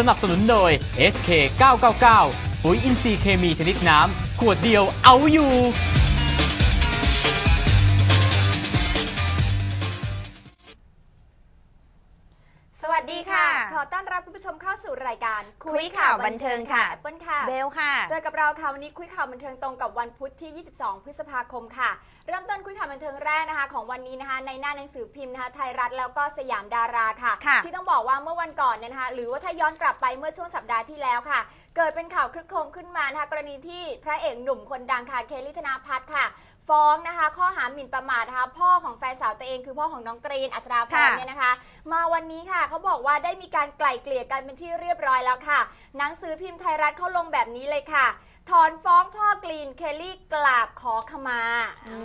สนับสนุนโดย SK 999ปุ๋ยอินทรีย์เคมีชนิดน้ำ ขวดเดียวเอาอยู่ สู่รายการคุยข่าวบันเทิงค่ะแอปเปิลค่ะ เบลค่ะ เจอกับเราค่ะวันนี้คุยข่าวบันเทิงตรงกับวันพุธที่ 22 พฤษภาคมค่ะ เริ่มต้นคุยข่าวบันเทิงแรกนะคะ ของวันนี้นะคะ ในหน้าหนังสือพิมพ์นะคะไทยรัฐแล้วก็สยามดาราค่ะค่ะที่ต้องบอกว่าเมื่อวันก่อนเนี่ยนะคะ หรือว่าถ้าย้อนกลับไปเมื่อช่วงสัปดาห์ที่แล้วค่ะ เกิดเป็นข่าวคลึกโครมขึ้นมานะคะกรณีที่พระเอกหนุ่มคนดังค่ะเคลลี่ธนาพัฒน์ค่ะฟ้องนะคะ ข้อหาหมิ่นประมาทนะคะพ่อของแฟนสาวตัวเองคือพ่อของน้องกรีนอัศราพรค่ะเนี่ยนะคะ มาวันนี้ค่ะเขาบอกว่าได้มีการไกล่เกลี่ยกันเป็นที่เรียบร้อยแล้วค่ะ หนังสือพิมพ์ไทยรัฐเขาลงแบบนี้เลยค่ะ ถอนฟ้องพ่อกรีนเคลลี่กราบขอขมาอื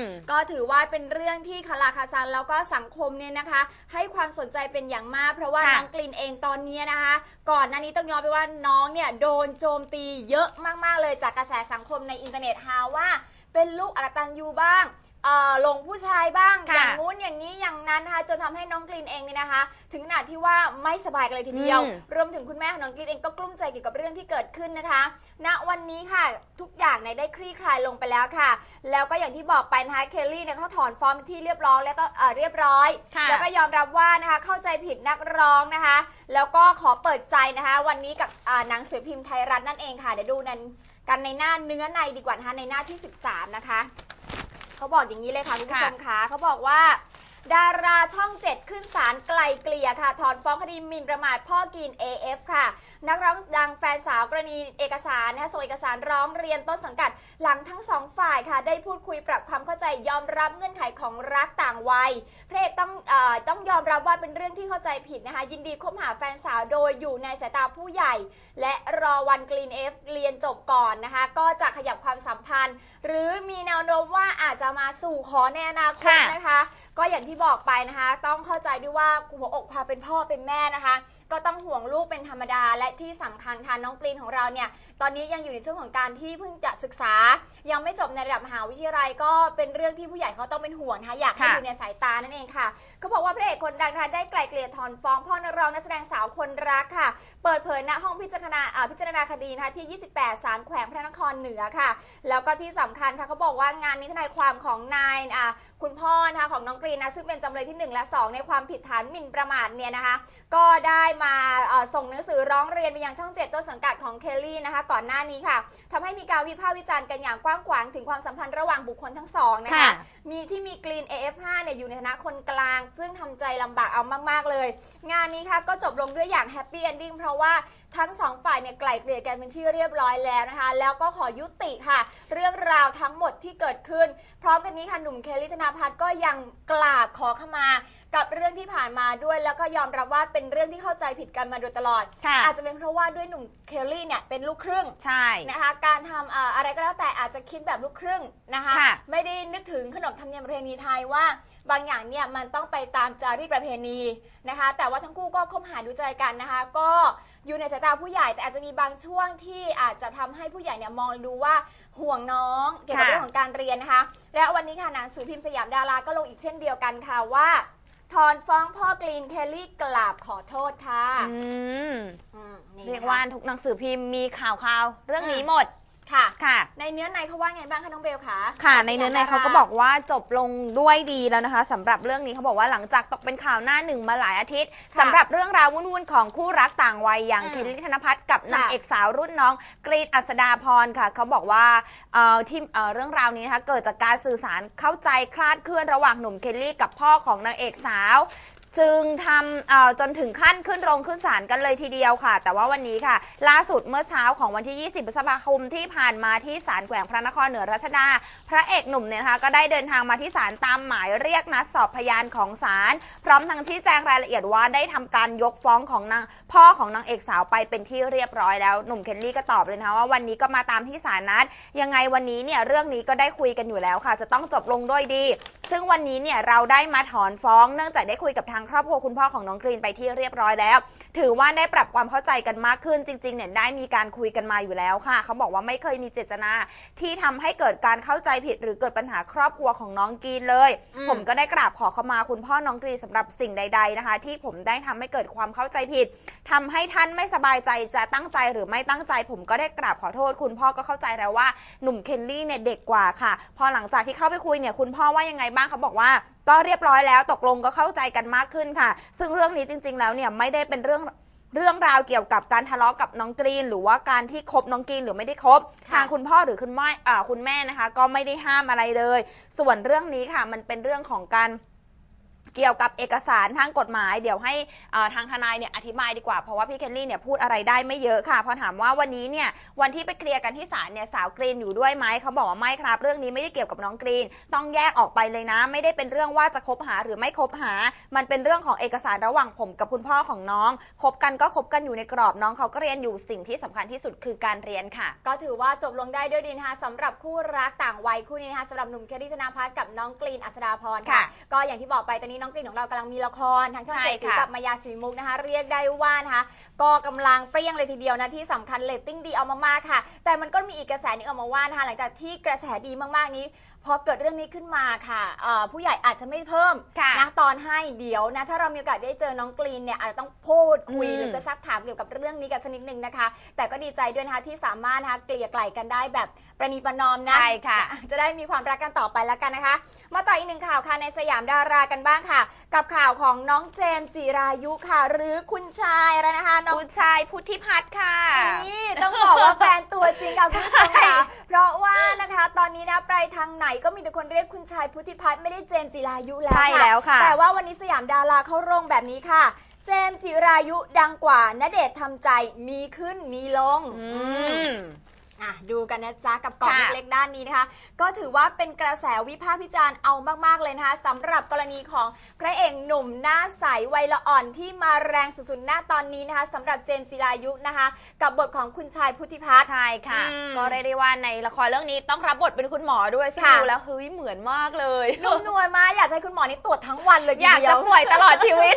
ม ก็ถือว่าเป็นเรื่องที่คาราคาซังแล้วก็สังคมเนี่ยนะคะ ให้ความสนใจเป็นอย่างมาก เพราะว่าค่ะน้องกรีนเองตอนเนี้ยนะคะ ก่อนหน้านี้ต้องยอมไปว่าน้องเนี่ยโดนโจมตีเยอะมากๆเลยจากกระแสสังคมในอินเทอร์เน็ตหาว่า เป็นลูกอกตันยูบ้าง เอ่อหลงผู้ชายบ้างค่ะอย่างงู้นอย่างนี้อย่างนั้นนะคะจนทำให้น้องกรีนเองเนี่ยนะคะ ถึงขนาดที่ว่าไม่สบายกันเลยทีเดียว อืม รวมถึงคุณแม่ของน้องกรีนเองก็กลุ้มใจเกี่ยวกับเรื่องที่เกิดขึ้นนะคะ ณวันนี้ค่ะทุกอย่างเนี่ยได้คลี่คลายลงไปแล้วค่ะ แล้วก็อย่างที่บอกไปนะคะเคลลี่เนี่ยเขาถอนฟ้องเป็นที่เรียบร้อยแล้วก็เอ่อเรียบร้อย ค่ะแล้วก็ยอมรับว่านะคะเข้าใจผิดนักร้องนะคะ แล้วก็ขอเปิดใจนะคะ วันนี้กับอ่าหนังสือพิมพ์ไทยรัฐนั่นเองค่ะ เดี๋ยวดูนั้นกันในหน้าเนื้อในดีกว่านะคะในหน้าที่ 13 นะคะ เขาบอกอย่างนี้เลยค่ะคุณผู้ชมคะเขาบอกว่า ดาราช่อง 7 ขึ้นศาลไกลเกลี่ยค่ะ ถอนฟ้องคดีหมิ่นประมาทพ่อกิน AF ค่ะ นักร้องดังแฟนสาวกรณีเอกสารนะคะส่งเอกสารร้องเรียนต้นสังกัด หลังทั้งสองฝ่ายค่ะ ได้พูดคุยปรับความเข้าใจยอมรับเงื่อนไขของรักต่างวัยพระเอกต้องอต้องยอมรับว่าเป็นเรื่องที่เข้าใจผิดนะคะ ยินดีคบหาแฟนสาวโดยอยู่ในสายตาผู้ใหญ่ และรอวันกรีนเอฟเรียนจบก่อนนะคะ ก็จะขยับความสัมพันธ์ หรือมีแนวโน้มว่าอาจจะมาสู่ขอในอนาคตนะคะ ก็อย่างที่บอกไปนะคะ ต้องเข้าใจด้วยว่าหัวอกความเป็นพ่อเป็นแม่นะคะ ก็ต้องห่วงลูกเป็นธรรมดา และที่สำคัญค่ะน้องกรีนของเราเนี่ยตอนนี้ยังอยู่ในช่วงของการที่เพิ่งจะศึกษา ยังไม่จบในระดับมหาวิทยาลัยก็เป็นเรื่องที่ผู้ใหญ่เขาต้องเป็นห่วงนะคะอยากให้ค่ะอยู่ในสายตานั่นเองค่ะก็บอกว่าพระเอกคนดังนะคะได้ไกล่เกลี่ยถอนฟ้องพ่อนักร้องนักแสดงสาวคนรักค่ะ เปิดเผยณห้องพิจารณาอ่าพิจารณาคดีนะคะที่ 28 ศาลแขวงพระนครเหนือค่ะ แล้วก็ที่สำคัญค่ะเขาบอกว่างานนี้ทนายความของนายอ่าคุณพ่อนะคะของน้องกรีนนะซึ่งเป็นจำเลยที่ 1 และ 2 ในความผิดฐานหมิ่นประมาทเนี่ยนะคะ ก็ได้มาเอ่อส่งหนังสือร้องเรียนไปยังช่องเจ็ดต้นสังกัดของเคลลี่นะคะ ก่อนหน้านี้ค่ะทำให้มีการวิพากษ์วิจารณ์กันอย่างกว้างขวางถึงความสัมพันธ์ระหว่างบุคคลทั้งสองนะคะค่ะมีที่มีกรีน AF5 เนี่ยอยู่ในฐานะคนกลาง ซึ่งทำใจลำบากเอามาก ๆ เลย งานนี้ค่ะก็จบลงด้วยอย่างแฮปปี้เอนดิ้งเพราะว่าทั้งสองฝ่ายเนี่ยไกล่เกลี่ยกันเป็นที่เรียบร้อยแล้วนะคะ แล้วก็ขอยุติค่ะ เรื่องราวทั้งหมดที่เกิดขึ้น พร้อมกันนี้ค่ะหนุ่มเคลลี่ธนาพัฒน์ก็ยังกราบขอขมา กับเรื่องที่ผ่านมาด้วย แล้วก็ยอมรับว่าเป็นเรื่องที่เข้าใจผิดกันมาโดยตลอด ค่ะอาจจะเป็นเพราะว่าด้วยหนุ่มเคลลี่เนี่ยเป็นลูกครึ่งใช่ นะคะ การทำเอ่ออะไรก็แล้วแต่อาจจะคิดแบบลูกครึ่งนะคะ ค่ะ ไม่ได้นึกถึงขนบธรรมเนียมประเพณีไทยว่า บางอย่างเนี่ยมันต้องไปตามจารีตประเพณีนะคะ แต่ว่าทั้งคู่ก็คบหาดูใจกันนะคะ ก็อยู่ในสายตาผู้ใหญ่แต่อาจจะมีบางช่วงที่อาจจะทำให้ผู้ใหญ่เนี่ยมองดูว่าห่วงน้องเกี่ยวกับค่ะเรื่องของการเรียนนะคะ และวันนี้ค่ะหนังสือพิมพ์สยามดาราก็ลงอีกเช่นเดียวกันค่ะว่า ถอนฟ้องพ่อกรีนเคลลี่กราบขอโทษค่ะอืมอืมนี่เรียกนะคะว่าทุกหนังสือพิมพ์มีข่าวข่าวๆเรื่องนี้อืมหมด ค่ะค่ะ ในเนื้อในเขาว่าไงบ้างคะน้องเบลคะ ค่ะในเนื้อในเขาก็บอกว่าจบลงด้วยดีแล้วนะคะสำหรับเรื่องนี้เขาบอกว่าหลังจากตกเป็นข่าวหน้าหนึ่งมาหลายอาทิตย์สำหรับเรื่องราววุ่นๆของคู่รักต่างวัยอย่างอืมเคลลี่ธนพัฒน์กับนางค่ะเอกสาวรุ่นน้องกรีนอัศดาพรค่ะ เขาบอกว่าเอ่อที่เอ่อเรื่องราวนี้นะคะเกิดจากการสื่อสารเข้าใจคลาดเคลื่อนระหว่างหนุ่มเคลลี่กับพ่อของนางเอกสาว จึงทำจนถึงขั้นขึ้นโรงขึ้นศาลกันเลยทีเดียวค่ะ แต่ว่าวันนี้ค่ะ ล่าสุดเมื่อเช้าของวันที่ 20พฤษภาคมที่ผ่านมาที่ศาลแขวงพระนครเหนือรัชดา พระเอกหนุ่มเนี่ยนะคะก็ได้เดินทางมาที่ศาลตามหมายเรียกนัดสอบพยานของศาลพร้อมทั้งชี้แจงรายละเอียดว่าได้ทำการยกฟ้องของนางพ่อของนางเอกสาวไปเป็นที่เรียบร้อยแล้วหนุ่มเคนลี่ก็ตอบเลยนะคะว่าวันนี้ก็มาตามที่ศาลนัด ยังไงวันนี้เนี่ยเรื่องนี้ก็ได้คุยกันอยู่แล้วค่ะ จะต้องจบลงด้วยดี ซึ่งวันนี้เนี่ยเราได้มาถอนฟ้องเนื่องจากได้คุยกับทางครอบครัวคุณพ่อของน้องกรีนไปที่เรียบร้อยแล้ว ถือว่าได้ปรับความเข้าใจกันมากขึ้นจริงๆเนี่ยได้มีการคุยกันมาอยู่แล้วค่ะ เขาบอกว่าไม่เคยมีเจตนา ที่ทำให้เกิดการเข้าใจผิดหรือเกิดปัญหาครอบครัวของน้องกรีนเลยอืมผมก็ได้กราบขอขมาคุณพ่อน้องกรีนสำหรับสิ่งใด ๆนะคะ ที่ผมได้ทำให้เกิดความเข้าใจผิดทำให้ท่านไม่สบายใจจะตั้งใจหรือไม่ตั้งใจ ผมก็ได้กราบขอโทษ คุณพ่อก็เข้าใจแล้วว่าหนุ่มเคนลี่เนี่ยเด็กกว่าค่ะ พอหลังจากที่เข้าไปคุยเนี่ยคุณพ่อว่ายังไงบ้างเขาบอกว่า ก็เรียบร้อยแล้วตกลงก็เข้าใจกันมากขึ้นค่ะ ซึ่งเรื่องนี้จริง ๆ แล้วเนี่ยไม่ได้เป็นเรื่องเรื่องราวเกี่ยวกับการทะเลาะกับน้องกรีน หรือว่าการที่คบน้องกรีนหรือไม่ได้คบค่ะทางคุณพ่อหรือคุณแม่อ่าคุณแม่นะคะ ก็ไม่ได้ห้ามอะไรเลย ส่วนเรื่องนี้ค่ะมันเป็นเรื่องของการ เกี่ยวกับเอกสารทางกฎหมาย เดี๋ยวให้อ่าทางทนายเนี่ยอธิบายดีกว่า เพราะว่าพี่เคนลี่เนี่ยพูดอะไรได้ไม่เยอะค่ะ พอถามว่าวันนี้เนี่ยวันที่ไปเคลียร์กันที่ศาลเนี่ยสาวกรีนอยู่ด้วยไหมเขาบอกว่าไม่ครับ เรื่องนี้ไม่ได้เกี่ยวกับน้องกรีน ต้องแยกออกไปเลยนะ ไม่ได้เป็นเรื่องว่าจะคบหาหรือไม่คบหา มันเป็นเรื่องของเอกสารระหว่างผมกับคุณพ่อของน้องคบกันก็คบกันอยู่ในกรอบน้องเขาก็เรียนอยู่สิ่งที่สำคัญที่สุดคือการเรียนค่ะ ก็ถือว่าจบลงได้ด้วยดีนะคะสำหรับคู่รักต่างวัยคู่นี้นะคะสำหรับหนุ่มเคลลี่ธนาพัฒน์กับน้องกรีนอัศดาพรค่ะค่ะก็อย่างที่บอกไปตอนนี้น้องกรีนของเรากำลังมีละครทางช่องใช่เจ็ดสีค่ะกับมายาสีมุกนะคะ เรียกได้ว่านะคะก็กำลังเปรี้ยงเลยทีเดียวนะที่สำคัญเลตติ้งดีเอามากๆค่ะ แต่มันก็มีอีกกระแสหนึงออกมาว่านะคะหลังจากที่กระแสดีมากๆนี้ พอเกิดเรื่องนี้ขึ้นมาค่ะเอ่อผู้ใหญ่อาจจะไม่เพิ่มค่ะนะตอนให้เดี๋ยวนะ ถ้าเรามีโอกาสได้เจอน้องกรีนเนี่ยอาจจะต้องพูดคุยอืม หรือก็ซักถามเกี่ยวกับเรื่องนี้กันสักนิดนึงนะคะ แต่ก็ดีใจด้วยนะคะที่สามารถนะคะเกลี่ยไกล่กันได้แบบประนีประนอมนะ ใช่ค่ะ จะได้มีความรักกันต่อไปแล้วกันนะคะ มาต่ออีกหนึ่งข่าวค่ะในสยามดารากันบ้างค่ะ กับข่าวของน้องเจมส์จิรายุค่ะ หรือคุณชายอะไรนะคะน้อง คุณชายพุทธิพัฒน์ค่ะ นี่ต้องบอกว่าแฟนตัวจริงค่ะคุณผู้ชมค่ะเพราะว่านะคะ ตอนนี้นะไปทางไหนก็มีแต่คนเรียกคุณชายพุทธิพัฒน์ไม่ได้เจมส์จิรายุแล้วใช่ค่ะแล้วค่ะ แต่ว่าวันนี้สยามดาราเขาลงแบบนี้ค่ะ เจมส์จิรายุดังกว่าณเดชน์ทำใจมีขึ้นมีลง อืม อะดูกันนะจ๊ะกับกล่องค่ะเล็กๆด้านนี้นะคะ ก็ถือว่าเป็นกระแสวิพากษ์วิจารณ์เอามากๆเลยนะคะสำหรับกรณีของพระเอกหนุ่มหน้าใสวัยละอ่อนที่มาแรงสุดๆหน้าตอนนี้นะคะสำหรับเจมส์จิรายุนะคะ กับบทของคุณชายพุทธิพัฒน์ ใช่ค่ะ อืมก็เรียกได้ว่าในละครเรื่องนี้ต้องรับบทเป็นคุณหมอด้วยซึ่งค่ะ ดูแล้วเฮ้ยเหมือนมากเลย นุ่มนวลมากอยากจะให้คุณหมอนี่ตรวจทั้งวันเลยทีอยากเดีจะยวป่วยตลอดชีวิต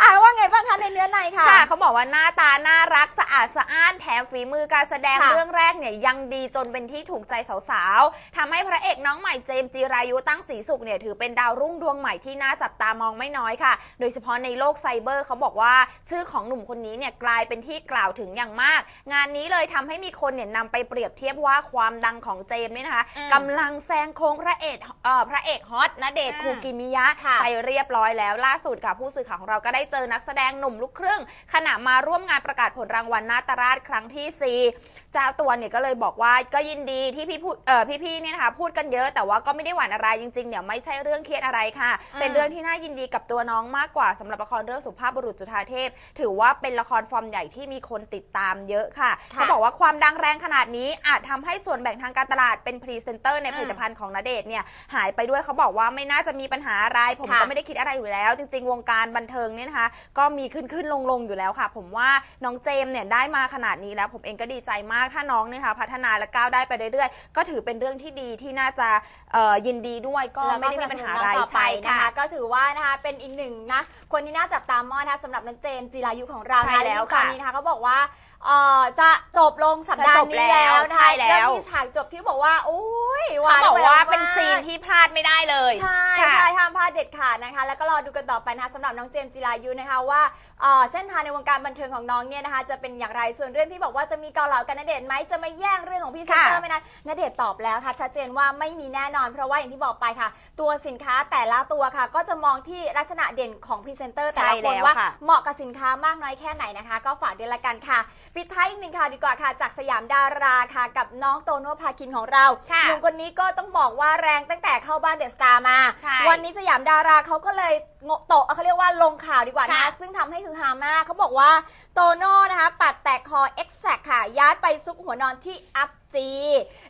อะว่าไงบ้างคะในเนื้อในค่ะ ค่ะเขาบอกว่าหน้าตาน่ารักสะอาดสะอ้านแถมฝีมือการแสดงค่ะเรื่องแรกเนี่ยยังดีจนเป็นที่ถูกใจสาวๆทำให้พระเอกน้องใหม่เจมส์จีรายุตั้งสีสุขเนี่ยถือเป็นดาวรุ่งดวงใหม่ที่น่าจับตามองไม่น้อยค่ะ โดยเฉพาะในโลกไซเบอร์เขาบอกว่าชื่อของหนุ่มคนนี้เนี่ยกลายเป็นที่กล่าวถึงอย่างมาก งานนี้เลยทำให้มีคนเนี่ยนำไปเปรียบเทียบว่าความดังของเจมส์เนี่ยนะคะอืมกำลังแซงโค้งพระเอกเอ่อพระเอกฮอตณเดชน์อืมคูกิมิยะค่ะไปเรียบร้อยแล้วล่าสุดค่ะผู้สื่อข่าวของเราก็ได้เจอนักแสดงหนุ่มลูกครึ่งขณะมาร่วมงานประกาศผลรางวัลนาตราชครั้งที่4เจ้าตัวเนี่ยก็เลยบอกว่าก็ยินดีที่พี่พูดเอ่อพี่ๆเนี่ยนะคะพูดกันเยอะแต่ว่าก็ไม่ได้หวั่นอะไรจริงๆเนี่ยไม่ใช่เรื่องเครียดอะไรค่ะอืมเป็นเรื่องที่น่ายินดีกับตัวน้องมากกว่าสำหรับละครเรื่องสุภาพบุรุษจุฑาเทพ ถือว่าเป็นละครฟอร์มใหญ่ที่มีคนติดตามเยอะค่ะค่ะเขาบอกว่าความดังแรงขนาดนี้อาจทำให้ส่วนแบ่งทางการตลาดเป็นพรีเซนเตอร์ในอืมผลิตภัณฑ์ของณเดชน์เนี่ยหายไปด้วยเขาบอกว่าไม่น่าจะมีปัญหาอะไร ผมค่ะก็ไม่ได้คิดอะไรอยู่แล้ว จริง ๆ วงการบันเทิงเนี่ยนะคะ ก็มีขึ้นขึ้นลงลงอยู่แล้วค่ะ ผมว่าน้องเจมส์เนี่ยได้มาขนาดนี้แล้ว ผมเองก็ดีใจมากถ้าน้องเนี่ยค่ะพัฒนาและก้าวได้ไปเรื่อยๆ ก็ถือเป็นเรื่องที่ดีที่น่าจะเอ่อยินดีด้วยก็แล้วไม่ได้มีปัญหาอะไรสนับสนุนน้องต่อไปใช่นะค่ะ คะก็ถือว่านะคะเป็นอีกหนึ่งนะคนที่น่าจับตามองนะคะสำหรับน้องเจมส์จิรายุของเราใช่นะแล้วที่ตอนค่ะนี้นะคะเขาบอกว่า เอ่อจะจบลงสัปดาห์จะจบนี้แล้วแล้วนะใช่คะแล้ว มีฉากจบที่บอกว่าโอ้ยหเขานบอกว่าแหมเป็นซีนมกที่พลาดไม่ได้เลยใช่ค่ะ ใช่ห้ามพลาดเด็ดขาดนะคะ แล้วก็รอดูกันต่อไปนะคะสำหรับน้องเจมส์จิรายุนะคะว่าเอ่อเส้นทางในวงการบันเทิงของน้องเนี่ยนะคะ จะเป็นอย่างไรส่วนเรื่องที่บอกว่าจะมีเกาเหลากันณเดชน์ไหมจะมาแย่งเรื่องของพรี่เซนเตอร์ค่ะ ไหมนั้นณเดชน์ตอบแล้วค่ะชัดเจนว่าไม่มีแน่นอน เพราะว่าอย่างที่บอกไปค่ะ ตัวสินค้าแต่ละตัวค่ะ ก็จะมองที่ลักษณะเด่นของพรีเซนเตอร์แต่ละใช่คนแล้วว่าค่ะเหมาะกับสินค้ามากน้อยแค่ไหนนะคะ ก็ฝากด้วยละกันค่ะปิดท้ายอีกหนึ่งข่าวดีกว่าค่ะ จากสยามดาราค่ะ กับน้องโตโน่พาคินของเราค่ะหนุ่มคนนี้ก็ต้องบอกว่าแรงตั้งแต่เข้าบ้านเดอะสตาร์มาใช่วันนี้สยามดาราเขาก็เลยโงโตะเขาเรียกว่าลงข่าวดีกว่านะค่ะซึ่งทำให้ฮือฮามากเขาบอกว่าโตโน่นะคะ ปัดแตกคอ e x a c t ค่ะ ย้ายไปซุกหัวนอนที่อัพจี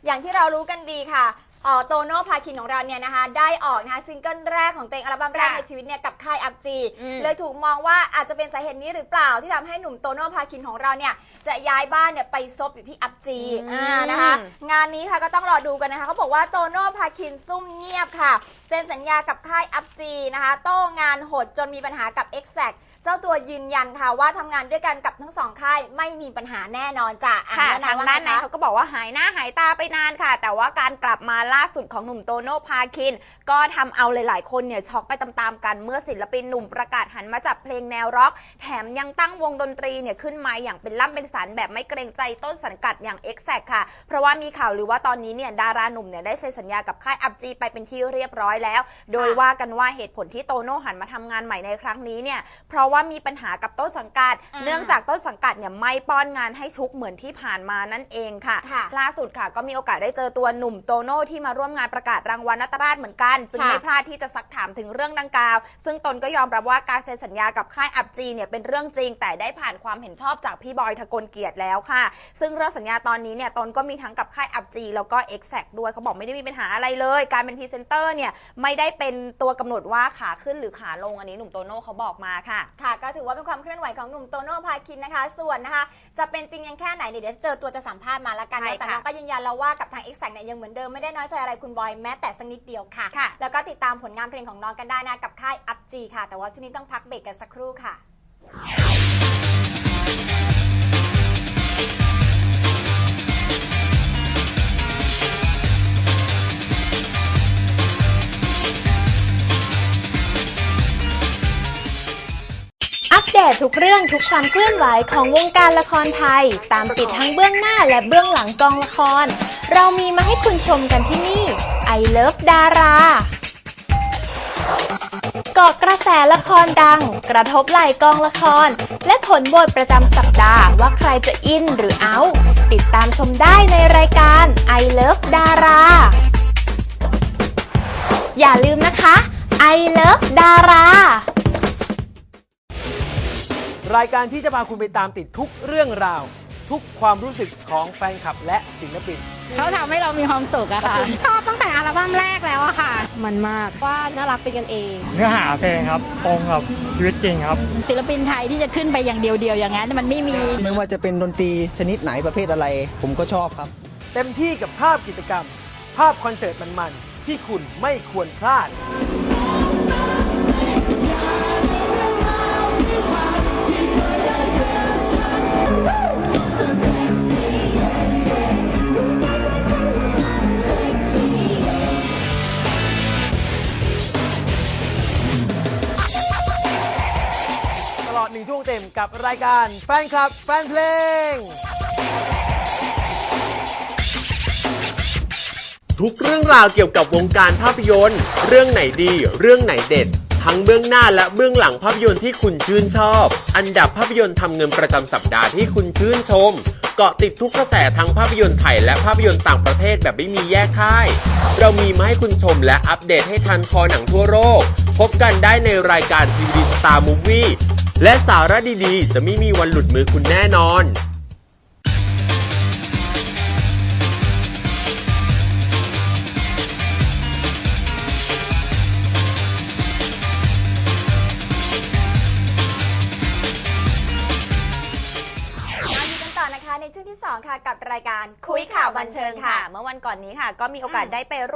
อย่างที่เรารู้กันดีค่ะ เอ่อโตโน่พาคินของเราเนี่ยนะคะ ได้ออกนะคะซิงเกิลแรกของตัวเองอัลบั้มแรกค่ะในชีวิตเนี่ยกับค่ายอัพจีอืม เลยถูกมองว่าอาจจะเป็นสาเหตุนี้หรือเปล่าที่ทำให้หนุ่มโตโน่พาคินของเราเนี่ยจะย้ายบ้านเนี่ยไปซบอยู่ที่อัพจีอืมอ่านะคะ งานนี้ค่ะก็ต้องรอดูกันนะคะเขาบอกว่าโตโน่พาคินซุ่มเงียบค่ะ เซ็นสัญญากับค่ายอัพจีนะคะ โต้งานโหดจนมีปัญหากับ e x a c t เจ้าตัวยืนยันค่ะว่าทำงานด้วยกันกับทั้งสองค่ายไม่มีปัญหาแน่นอนจ้ะอ่ค่ะแล้วทางว่ด้านไงในคะ เขาก็บอกว่าหายหน้าหายตาไปนานค่ะ แต่ว่าการกลับมาล่าสุดของหนุ่มโตโน่พาคิน ก็ทำเอาหลาย ๆ คนเนี่ยช็อกไปตามๆกันเมื่อศิลปินหนุ่มประกาศหันมาจับเพลงแนวร็อก แถมยังตั้งวงดนตรีเนี่ยขึ้นมาอย่างเป็นล่ำเป็นสันแบบไม่เกรงใจต้นสังกัดอย่าง e x a c t ค่ะ เพราะว่ามีข่าวหรือว่าตอนนี้เนี่ยดาราหนุ่มเนี่ยได้เซ็นสัญญากับค่ายอัพจีไปเป็นที่เรียบร้อยแล้ว โดยว่ากันว่าเหตุผลที่โตโน่หันมาทำงานใหม่ในครั้งนี้เนี่ยเพราะว่ามีปัญหากับต้นสังกัดอ่าเนื่องจากต้นสังกัดเนี่ยไม่ป้อนงานให้ชุกเหมือนที่ผ่านมานั่นเองค่ะค่ะล่าสุดค่ะ ก็มีโอกาสได้เจอตัวหนุ่มโตโน่ที่มาร่วมงานประกาศรางวัลนัตราชเหมือนกันจึงค่ะไม่พลาดที่จะซักถามถึงเรื่องดังกล่าว ซึ่งตนก็ยอมรับว่าการเซ็นสัญญากับค่ายอับจีเนี่ยเป็นเรื่องจริง แต่ได้ผ่านความเห็นชอบจากพี่บอยทะกลเกียรติแล้วค่ะ ซึ่งเรื่องสัญญาตอนนี้เนี่ยตนก็มีทั้งกับค่ายอับจีแล้วก็ e x a c t ด้วยเขาบอกไม่ได้มีปัญหาอะไรเลย การเป็นพรีเซนเตอร์เนี่ยไม่ได้เป็นตัวกำหนดว่าขาขึ้นหรือขาลงอันนี้หนุ่มโตโน่เขาบอกมาค่ะ ค่ะ ก็ถือว่าเป็นความเคลื่อนไหวของหนุ่มโตโน่พาคินนะคะ ส่วนนะคะ จะเป็นจริงยังแค่ไหนเดี๋ยวเจอตัวจะสัมภาษณ์มาแล้วกันใช่นะแต่ค่ะน้องก็ยืนยันแล้วว่ากับทาง X เนี่ยยังเหมือนเดิมไม่ได้น้อยใจอะไรคุณบอยแม้แต่สักนิดเดียวค่ะค่ะ แล้วก็ติดตามผลงานเพลงของน้องกันได้นะกับค่ายอัพจีค่ะ แต่ว่าช่วงนี้ต้องพักเบรกกันสักครู่ค่ะ เดตทุกเรื่องทุกความเคลื่อนไหวของวงการละครไทย ตามติดทั้งเบื้องหน้าและเบื้องหลังกองละคร เรามีมาให้คุณชมกันที่นี่ I Love ดาราเกาะกระแสละครดัง กระทบไหล่กองละคร และผลบทประจำสัปดาห์ว่าใครจะอินหรือเอา ติดตามชมได้ในรายการ I Love ดาราอย่าลืมนะคะ I Love ดารา รายการที่จะพาคุณไปตามติดทุกเรื่องราว ทุกความรู้สึกของแฟนคลับและศิลปิน เขาทำให้เรามีความสุขอะค่ะ ชอบตั้งแต่อัลบั้มแรกแล้วอะค่ะ มันมากว่าน่ารักเป็นกันเอง เนื้อหาเพลงครับตรงกับชีวิตจริงครับ ศิลปินไทยที่จะขึ้นไปอย่างเดียวๆอย่างนั้นมันไม่มี ไม่ว่าจะเป็นดนตรีชนิดไหนประเภทอะไร ผมก็ชอบครับ เต็มที่กับภาพกิจกรรม ภาพคอนเสิร์ตมันๆที่คุณไม่ควรพลาด งช่วงเต็มกับรายการแฟนคลับแฟนเพลง ทุกเรื่องราวเกี่ยวกับวงการภาพยนตร์ เรื่องไหนดี เรื่องไหนเด็ด ทั้งเบื้องหน้าและเบื้องหลังภาพยนตร์ที่คุณชื่นชอบ อันดับภาพยนตร์ทำเงินประจำสัปดาห์ที่คุณชื่นชมเกาะติดทุกกระแสทั้งภาพยนตร์ไทยและภาพยนตร์ต่างประเทศแบบไม่มีแยกค่าย เรามีมาให้คุณชมและอัปเดตให้ทันคอหนังทั่วโลก พบกันได้ในรายการทีวีสตาร์มูฟวี่ และสาระดีๆ จะไม่มีวันหลุดมือคุณแน่นอนมาดูกันต่อนะคะในช่วงที่ 2 ค่ะกับรายการคุยข่าวบันเทิงค่ะ เมื่อวันก่อนนี้ค่ะ ก็มีโอกาสได้ไปร่วม